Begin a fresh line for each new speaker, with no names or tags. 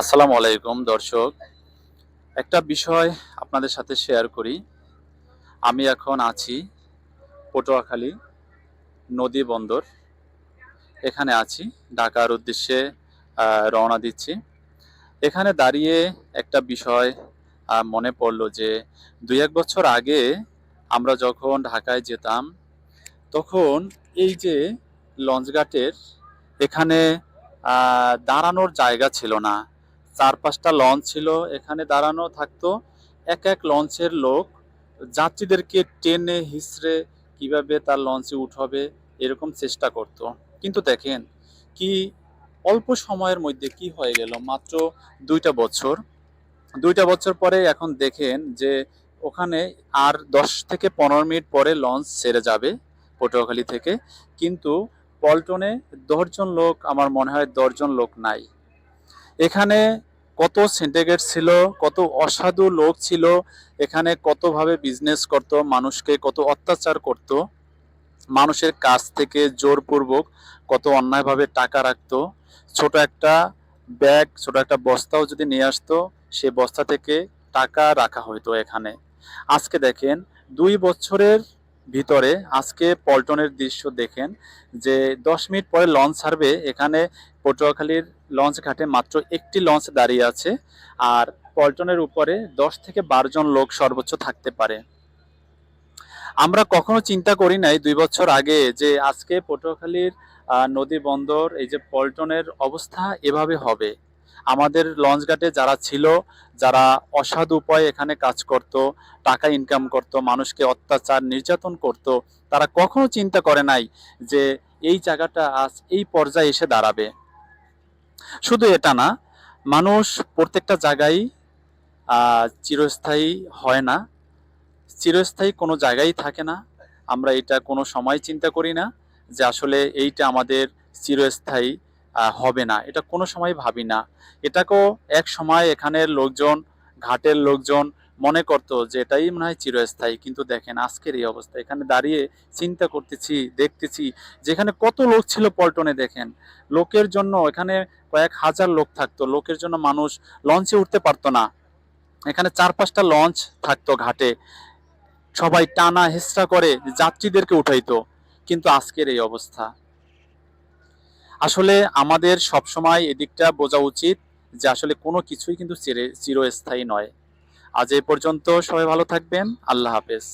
আসসালামু আলাইকুম, দর্শক। একটা বিষয় আপনাদের সাথে শেয়ার করি। আমি এখন আছি পটুয়াখালী নদী বন্দর। এখানে আছি, ঢাকার উদ্দেশ্যে রওনা দিচ্ছি। এখানে দাঁড়িয়ে একটা বিষয় মনে পড়ল যে দুই এক বছর আগে আমরা যখন ঢাকায় যেতাম, তখন এই যে লঞ্চঘাটের এখানে দাঁড়ানোর জায়গা ছিল না। চার পাঁচটা লঞ্চ ছিল, এখানে দাঁড়ানো থাকতো এক এক লঞ্চের লোক। যাত্রীদেরকে টেনে হিসড়ে কীভাবে তার লঞ্চে উঠাবে, এরকম চেষ্টা করত। কিন্তু দেখেন কি অল্প সময়ের মধ্যে কি হয়ে গেল, মাত্র দুইটা বছর। দুইটা বছর পরে এখন দেখেন যে ওখানে আর দশ থেকে পনেরো মিনিট পরে লঞ্চ ছেড়ে যাবে পটুয়াখালী থেকে। কিন্তু পল্টনে দশজন লোক, আমার মনে হয় দশজন লোক নাই। এখানে কত সিন্ডিকেট ছিল, কত অসাধু লোক ছিল, এখানে কতভাবে বিজনেস করত, মানুষকে কত অত্যাচার করত, মানুষের কাছ থেকে জোরপূর্বক কত অন্যায়ভাবে টাকা রাখতো, ছোট একটা ব্যাগ ছোট একটা বস্তাও যদি নিয়ে আসতো, সে বস্তা থেকে টাকা রাখা হতো এখানে। আজকে দেখেন, দুই বছরের ভিতরে আজকে পল্টনের দৃশ্য দেখেন যে দশ মিনিট পরে লঞ্চ ছাড়বে। এখানে পটুয়াখালীর লঞ্চ ঘাটে মাত্র একটি লঞ্চ দাঁড়িয়ে আছে আর পল্টনের উপরে দশ থেকে বারো জন লোক সর্বোচ্চ থাকতে পারে। আমরা কখনো চিন্তা করি নাই দুই বছর আগে যে আজকে পটুয়াখালীর নদী বন্দর, এই যে পল্টনের অবস্থা এভাবে হবে। আমাদের লঞ্চ ঘাটে যারা ছিল, যারা অসাধু উপায়ে এখানে কাজ করত, টাকা ইনকাম করত, মানুষকে অত্যাচার, নির্যাতন করত, তারা কখনো চিন্তা করে নাই যে এই জায়গাটা আজ এই পর্যায়ে এসে দাঁড়াবে। শুধু এটা না, মানুষ প্রত্যেকটা জায়গায় চিরস্থায়ী হয় না। চিরস্থায়ী কোনো জায়গায় থাকে না। আমরা এটা কোনো সময় চিন্তা করি না যে আসলে এইটা আমাদের চিরস্থায়ী হবে না। এটা কোনো সময় ভাবি না। এটাকেও এক সময় এখানের লোকজন, ঘাটের লোকজন মনে করতো যে, এটাই মনে হয় চিরস্থায়ী। কিন্তু দেখেন, আজকের এই অবস্থা। এখানে দাঁড়িয়ে চিন্তা করতেছি, দেখতেছি, যেখানে কত লোক ছিল পল্টনে, দেখেন। লোকের জন্য এখানে কয়েক হাজার লোক থাকতো। লোকের জন্য মানুষ লঞ্চে উঠতে পারতো না। এখানে চার পাঁচটা লঞ্চ থাকতো ঘাটে। সবাই টানা হেসরা করে যাত্রীদেরকে উঠাইতো। কিন্তু আজকের এই অবস্থা। আসলে আমাদের সবসময় এদিকটা বোঝা উচিত যে আসলে কোনো কিছুই কিন্তু চিরে চিরস্থায়ী নয়। আজ এ পর্যন্ত সবাই ভালো থাকবেন। আল্লাহ হাফেজ।